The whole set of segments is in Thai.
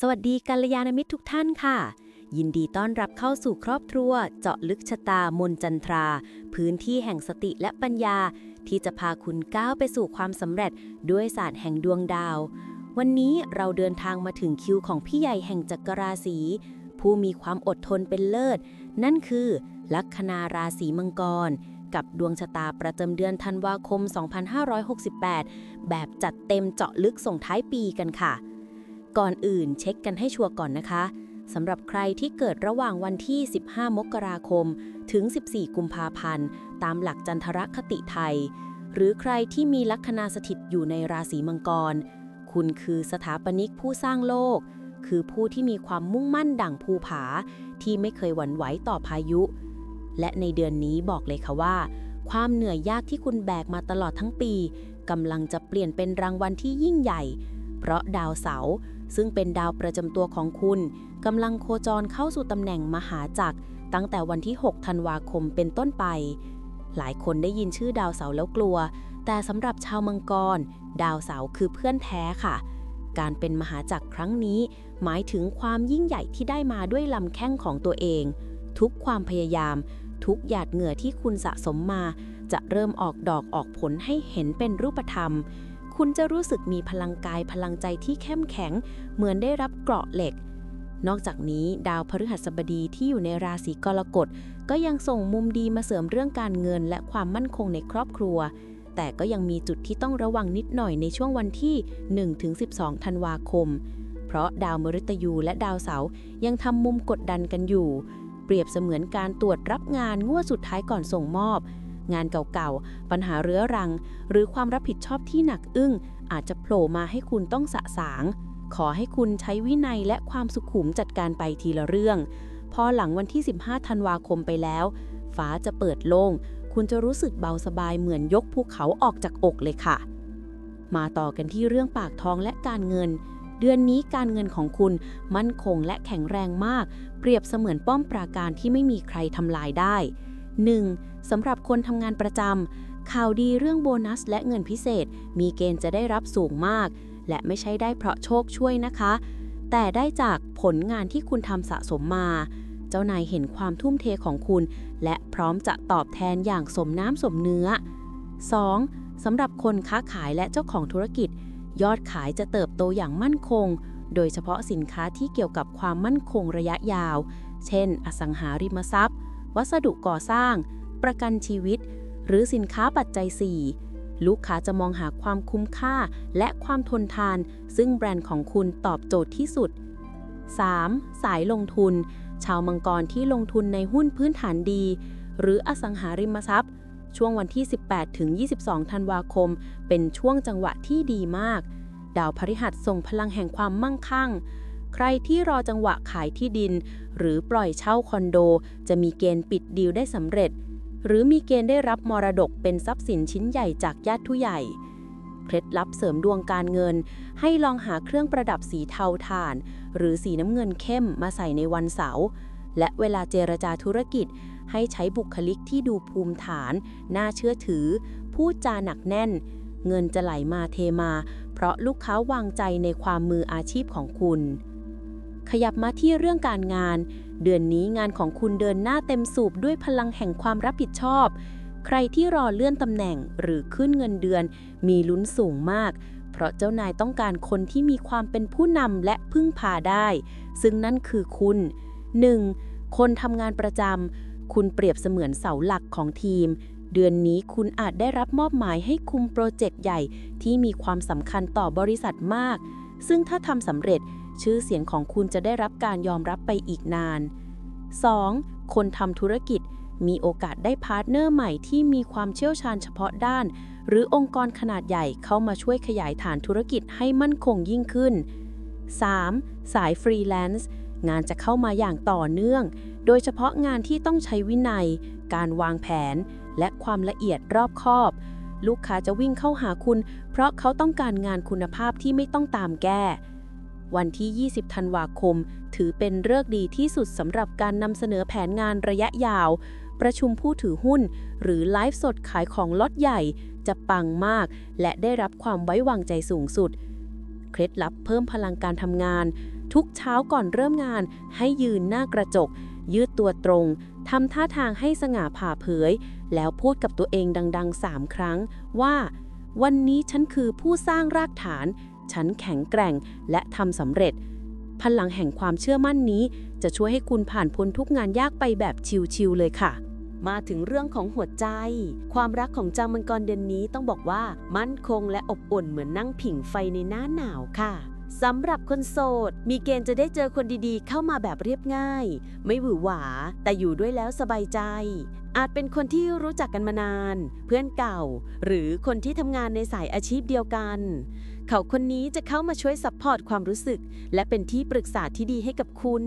สวัสดีกัลยาณมิตรทุกท่านค่ะ ยินดีต้อนรับเข้าสู่ครอบครัว เจาะลึกชะตามนจันทรา พื้นที่แห่งสติและปัญญา ที่จะพาคุณก้าวไปสู่ความสำเร็จด้วยศาสตร์แห่งดวงดาว วันนี้เราเดินทางมาถึงคิวของพี่ใหญ่แห่งจักรราศีผู้มีความอดทนเป็นเลิศ นั่นคือ ลัคนาราศีมังกร กับดวงชะตาประจำเดือนธันวาคม 2568 แบบจัดเต็มเจาะลึกส่งท้ายปีกันค่ะ ก่อนอื่นเช็คกันให้ชัวร์ก่อนนะคะสำหรับใครที่เกิดระหว่างวันที่ 15 มกราคม ถึง 14 กุมภาพันธ์ ตามหลักจันทรคติไทย หรือใครที่มีลัคนาสถิตอยู่ในราศีมังกร คุณคือสถาปนิกผู้สร้างโลก คือผู้ที่มีความมุ่งมั่นดั่งภูผา ที่ไม่เคยหวั่นไหวต่อพายุ และในเดือนนี้บอกเลยค่ะว่า ความเหนื่อยยากที่คุณแบกมาตลอดทั้งปีกำลังจะเปลี่ยนเป็นรางวัลที่ยิ่งใหญ่ เพราะดาวเสาร์ ซึ่งเป็นดาวประจำตัวของคุณกำลังโคจรเข้าสู่ตำแหน่งมหาจักรตั้งแต่วันที่ 6 ธันวาคมเป็นต้นไป หลายคนได้ยินชื่อดาวเสาแล้วกลัว แต่สำหรับชาวมังกร ดาวเสาคือเพื่อนแท้ค่ะ การเป็นมหาจักรครั้งนี้ หมายถึงความยิ่งใหญ่ที่ได้มาด้วยลำแข้งของตัวเอง ทุกความพยายาม ทุกหยาดเหงื่อที่คุณสะสมมา จะเริ่มออกดอกออกผลให้เห็นเป็นรูปธรรม คุณจะรู้สึกมีพลังกายพลังใจที่เข้มแข็ง เหมือนได้รับเกราะเหล็ก นอกจากนี้ดาวพฤหัสบดีที่อยู่ในราศีกรกฎก็ยังส่งมุมดีมาเสริมเรื่องการเงินและความมั่นคงในครอบครัว แต่ก็ยังมีจุดที่ต้องระวังนิดหน่อยในช่วงวันที่ 1-12 ธันวาคม เพราะดาวมฤตยูและดาวเสาร์ยังทำมุมกดดันกันอยู่ เปรียบเสมือนการตรวจรับงานงวดสุดท้ายก่อนส่งมอบ งานเก่าๆ ปัญหาเรื้อรัง หรือความรับผิดชอบที่หนักอึ้ง อาจจะโผล่มาให้คุณต้องสะสาง ขอให้คุณใช้วินัยและความสุขุมจัดการไปทีละเรื่อง พอหลังวันที่ 15 ธันวาคมไปแล้ว ฟ้าจะเปิดโล่ง คุณจะรู้สึกเบาสบายเหมือนยกภูเขาออกจากอกเลยค่ะ มาต่อกันที่เรื่องปากท้องและการเงินเดือนนี้การเงินของคุณมั่นคงและแข็งแรงมาก เปรียบเสมือนป้อมปราการที่ไม่มีใครทำลายได้ 1. สำหรับคนทำงานประจำข่าวดีเรื่องโบนัสและเงินพิเศษ มีเกณฑ์จะได้รับสูงมาก และไม่ใช่ได้เพราะโชคช่วยนะคะ แต่ได้จากผลงานที่คุณทำสะสมมา เจ้านายเห็นความทุ่มเทของคุณ และพร้อมจะตอบแทนอย่างสมน้ำสมเนื้อ 2. สำหรับคนค้าขายและเจ้าของธุรกิจ ยอดขายจะเติบโตอย่างมั่นคง โดยเฉพาะสินค้าที่เกี่ยวกับความมั่นคงระยะยาว เช่น อสังหาริมทรัพย์ วัสดุก่อสร้าง ประกันชีวิต หรือสินค้าปัจจัย 4 ลูกค้าจะมองหาความคุ้มค่าและความทนทาน ซึ่งแบรนด์ของคุณตอบโจทย์ที่สุด 3. สายลงทุน ชาวมังกรที่ลงทุนในหุ้นพื้นฐานดี หรืออสังหาริมทรัพย์ ช่วงวันที่ 18 ถึง 22 ธันวาคม เป็นช่วงจังหวะที่ดีมาก ดาวพฤหัสส่งพลังแห่งความมั่งคั่ง ใครที่รอจังหวะขายที่ดิน หรือปล่อยเช่าคอนโด จะมีเกณฑ์ปิดดีลได้สำเร็จ หรือมีเกณฑ์ได้รับมรดกเป็นทรัพย์สินชิ้นใหญ่จากญาติผู้ใหญ่เคล็ดลับเสริมดวงการเงิน ให้ลองหาเครื่องประดับสีเทาถ่าน หรือสีน้ำเงินเข้มมาใส่ในวันเสาร์และเวลาเจรจาธุรกิจ ให้ใช้บุคลิกที่ดูภูมิฐาน น่าเชื่อถือ พูดจาหนักแน่น เงินจะไหลมาเทมา เพราะลูกค้าวางใจในความมืออาชีพของคุณ ขยับมาที่เรื่องการงาน เดือนนี้งานของคุณเดินหน้าเต็มสูบด้วยพลังแห่งความรับผิดชอบ ใครที่รอเลื่อนตำแหน่งหรือขึ้นเงินเดือน มีลุ้นสูงมาก เพราะเจ้านายต้องการคนที่มีความเป็นผู้นำและพึ่งพาได้ ซึ่งนั่นคือคุณ 1. คนทำงานประจำคุณเปรียบเสมือนเสาหลักของทีมเดือนนี้คุณอาจได้รับมอบหมายให้คุมโปรเจกต์ใหญ่ที่มีความสำคัญต่อบริษัทมาก ซึ่งถ้าทำสำเร็จ ชื่อเสียงของคุณจะได้รับการยอมรับไปอีกนาน 2. คนทำธุรกิจมีโอกาสได้พาร์ทเนอร์ใหม่ที่มีความเชี่ยวชาญเฉพาะด้าน หรือองค์กรขนาดใหญ่เข้ามาช่วยขยายฐานธุรกิจให้มั่นคงยิ่งขึ้น 3. สายฟรีแลนซ์งานจะเข้ามาอย่างต่อเนื่อง โดยเฉพาะงานที่ต้องใช้วินัย การวางแผน และความละเอียดรอบคอบ ลูกค้าจะวิ่งเข้าหาคุณ เพราะเขาต้องการงานคุณภาพที่ไม่ต้องตามแก้ วันที่ 20 ธันวาคม ถือเป็นเลิกดีที่สุดสำหรับการนำเสนอแผนงานระยะยาว ประชุมผู้ถือหุ้น หรือไลฟ์สดขายของล็อตใหญ่ จะปังมาก และได้รับความไว้วางใจสูงสุด เคล็ดลับเพิ่มพลังการทำงานททุกเช้าก่อนเริ่มงาน ให้ยืนหน้ากระจก ยืดตัวตรงทำท่าทางให้สง่าผ่าเผย แล้วพูดกับตัวเองดังๆสามครั้งว่า วันนี้ฉันคือผู้สร้างรากฐาน ฉันแข็งแกร่งและทำสำเร็จ พลังแห่งความเชื่อมั่นนี้ จะช่วยให้คุณผ่านพ้นทุกงานยากไปแบบชิลๆเลยค่ะ มาถึงเรื่องของหัวใจ ความรักของจามังกรเดือนนี้ต้องบอกว่า มั่นคงและอบอุ่นเหมือนนั่งผิงไฟในหน้าหนาวค่ะ สำหรับคนโสด มีเกณฑ์จะได้เจอคนดีๆ เข้ามาแบบเรียบง่าย ไม่หวือหวา แต่อยู่ด้วยแล้วสบายใจ อาจเป็นคนที่รู้จักกันมานาน เพื่อนเก่า หรือคนที่ทำงานในสายอาชีพเดียวกัน เขาคนนี้จะเข้ามาช่วยซัพพอร์ตความรู้สึก และเป็นที่ปรึกษาที่ดีให้กับคุณ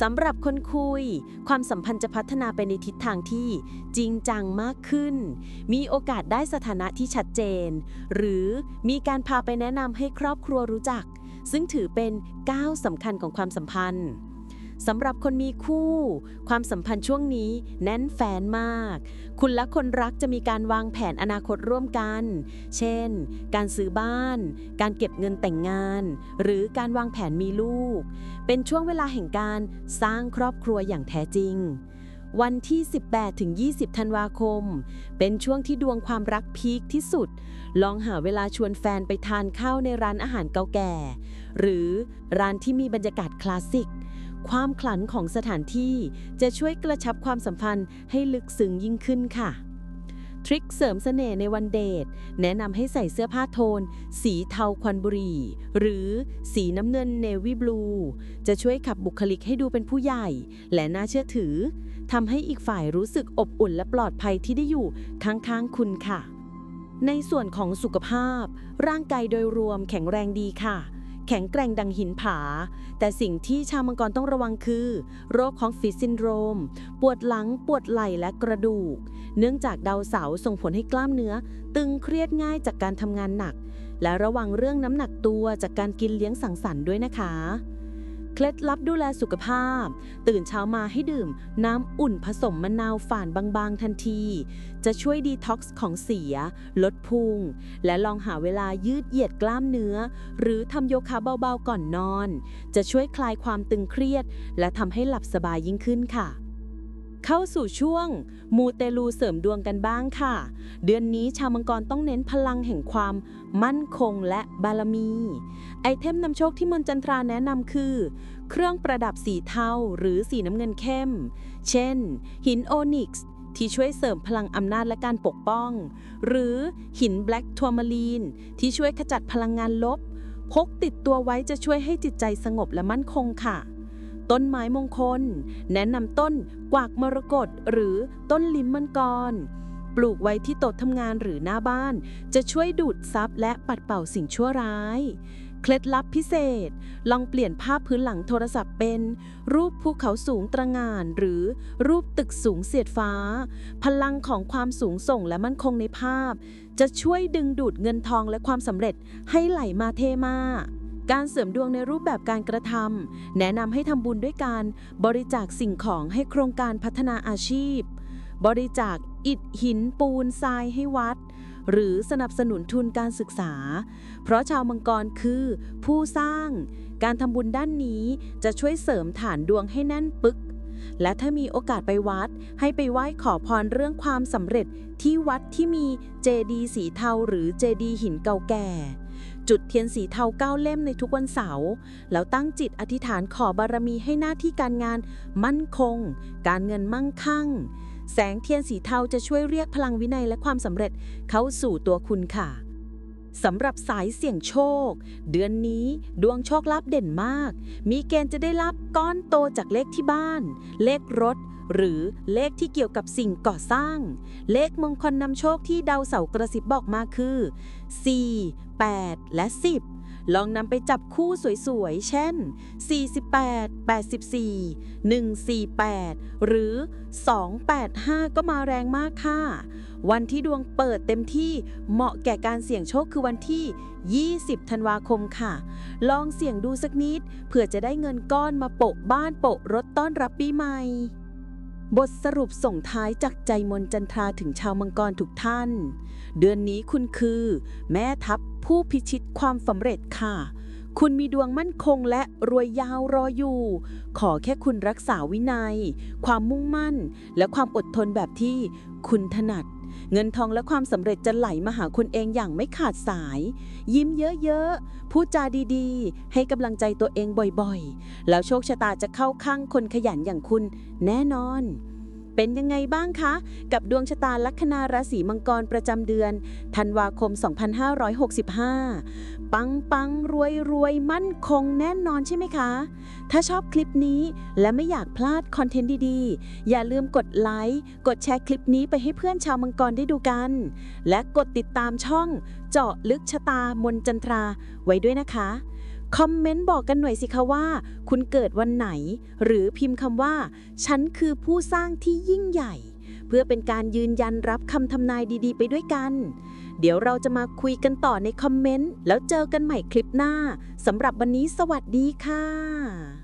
สำหรับคนคุย ความสัมพันธ์จะพัฒนาไปในทิศทางที่จริงจังมากขึ้น มีโอกาสได้สถานะที่ชัดเจน หรือมีการพาไปแนะนำให้ครอบครัวรู้จัก ซึ่งถือเป็นก้าวสำคัญของความสัมพันธ์ สำหรับคนมีคู่ ความสัมพันธ์ช่วงนี้แน่นแฟนมาก คุณและคนรักจะมีการวางแผนอนาคตร่วมกัน เช่น การซื้อบ้าน การเก็บเงินแต่งงาน หรือการวางแผนมีลูก เป็นช่วงเวลาแห่งการสร้างครอบครัวอย่างแท้จริงวันที่ 18 ถึง 20 ธันวาคม เป็นช่วงที่ดวงความรักพีคที่สุด ลองหาเวลาชวนแฟนไปทานข้าวในร้านอาหารเก่าแก่ หรือร้านที่มีบรรยากาศคลาสสิก ความขลันของสถานที่จะช่วยกระชับความสัมพันธ์ให้ลึกซึ้งยิ่งขึ้นค่ะ ทริคเสริมเสน่ห์ในวันเดท แนะนำให้ใส่เสื้อผ้าโทน สีเทาควันบุหรี่หรือสีน้ำเงินเนวีบลู จะช่วยขับบุคลิกให้ดูเป็นผู้ใหญ่ และน่าเชื่อถือทำให้อีกฝ่ายรู้สึกอบอุ่นและปลอดภัยที่ได้อยู่ข้างๆคุณค่ะ ในส่วนของสุขภาพ ร่างกายโดยรวมแข็งแรงดีค่ะ แข็งแกร่งดังหินผา แต่สิ่งที่ชาวมังกรต้องระวังคือ โรคของฟิตซินโดรม ปวดหลัง ปวดไหล่และกระดูก เนื่องจากดาวเสาร์ส่งผลให้กล้ามเนื้อ ตึงเครียดง่ายจากการทำงานหนัก และระวังเรื่องน้ำหนักตัวจากการกินเลี้ยงสังสรรค์ด้วยนะคะ เคล็ดลับดูแลสุขภาพ ตื่นเช้ามาให้ดื่มน้ำอุ่นผสมมะนาวฝานบางๆทันที จะช่วยดีท็อกซ์ของเสีย ลดพุง และลองหาเวลายืดเหยียดกล้ามเนื้อ หรือทำโยคะเบาๆก่อนนอน จะช่วยคลายความตึงเครียด และทำให้หลับสบายยิ่งขึ้นค่ะ เข้าสู่ช่วง มูเตลูเสริมดวงกันบ้างค่ะ เดือนนี้ชาวมังกรต้องเน้นพลังแห่งความมั่นคงและบารมี ไอเทมนำโชคที่มนจันทราแนะนำคือ เครื่องประดับสีเทาหรือสีน้ำเงินเข้ม เช่น หินโอนิกซ์ที่ช่วยเสริมพลังอำนาจและการปกป้อง หรือหินแบล็กทัวร์มาลีนที่ช่วยขจัดพลังงานลบ พกติดตัวไว้จะช่วยให้จิตใจสงบและมั่นคงค่ะ ต้นไม้มงคล แนะนำต้นกวากมรกตหรือต้นลิมมังกร ปลูกไว้ที่โต๊ะทำงานหรือหน้าบ้าน จะช่วยดูดซับและปัดเป่าสิ่งชั่วร้ายเคล็ดลับพิเศษ ลองเปลี่ยนภาพพื้นหลังโทรศัพท์เป็น รูปภูเขาสูงตระหง่าน หรือรูปตึกสูงเสียดฟ้า พลังของความสูงส่งและมั่นคงในภาพ จะช่วยดึงดูดเงินทองและความสำเร็จให้ไหลมาเทมา การเสริมดวงในรูปแบบการกระทำแนะนำให้ทำบุญด้วยการบริจาคสิ่งของให้โครงการพัฒนาอาชีพ บริจาคอิฐหินปูนทรายให้วัด หรือสนับสนุนทุนการศึกษา เพราะชาวมังกรคือผู้สร้าง การทำบุญด้านนี้จะช่วยเสริมฐานดวงให้แน่นปึก และถ้ามีโอกาสไปวัด ให้ไปไหว้ขอพรเรื่องความสำเร็จที่วัดที่มีเจดีสีเทาหรือเจดีหินเก่าแก่ จุดเทียนสีเทาเก้าเล่มในทุกวันเสาร์แล้วตั้งจิตอธิษฐานขอบารมีให้หน้าที่การงานมั่นคง การเงินมั่งคั่ง แสงเทียนสีเทาจะช่วยเรียกพลังวินัยและความสำเร็จเข้าสู่ตัวคุณค่ะสำหรับสายเสี่ยงโชค เดือนนี้ดวงโชคลาภเด่นมาก มีเกณฑ์จะได้รับก้อนโตจากเลขที่บ้าน เลขรถ หรือเลขที่เกี่ยวกับสิ่งก่อสร้าง เลขมงคลนำโชคที่ดาวเสาร์กระซิบบอกมาคือ 4 8 และ 10 ลองนำไปจับคู่สวยๆ เช่น 48 84 148 หรือ 285 ก็มาแรงมากค่ะ วันที่ดวงเปิดเต็มที่เหมาะแก่การเสี่ยงโชคคือวันที่ 20 ธันวาคมค่ะ ลองเสี่ยงดูสักนิด เผื่อจะได้เงินก้อนมาโปะบ้านโปะรถต้อนรับปีใหม่ บทสรุปส่งท้ายจากใจมนจันทราถึงชาวมังกรทุกท่าน เดือนนี้คุณคือ แม่ทัพผู้พิชิตความสำเร็จค่ะ คุณมีดวงมั่นคงและรวยยาวรออยู่ ขอแค่คุณรักษาวินัย ความมุ่งมั่น และความอดทนแบบที่คุณถนัด เงินทองและความสำเร็จจะไหลมาหาคุณเองอย่างไม่ขาดสาย ยิ้มเยอะๆ พูดจาดีๆ ให้กำลังใจตัวเองบ่อยๆ แล้วโชคชะตาจะเข้าข้างคนขยันอย่างคุณแน่นอน เป็นยังไงบ้างคะ กับดวงชะตาลัคนาราศีมังกรประจำเดือนธันวาคม 2565 ปังปังรวยรวยมั่นคงแน่นอนใช่ไหมคะ ถ้าชอบคลิปนี้และไม่อยากพลาดคอนเทนต์ดีๆ อย่าลืมกดไลค์กดแชร์คลิปนี้ไปให้เพื่อนชาวมังกรได้ดูกัน และกดติดตามช่องเจาะลึกชะตามนจันทราไว้ด้วยนะคะ คอมเมนต์บอกกันหน่อยสิคะว่า คุณเกิดวันไหน หรือพิมพ์คำว่า ฉันคือผู้สร้างที่ยิ่งใหญ่ เพื่อเป็นการยืนยันรับคำทำนายดีๆ ไปด้วยกัน เดี๋ยวเราจะมาคุยกันต่อในคอมเมนต์ แล้วเจอกันใหม่คลิปหน้าสำหรับวันนี้สวัสดีค่ะ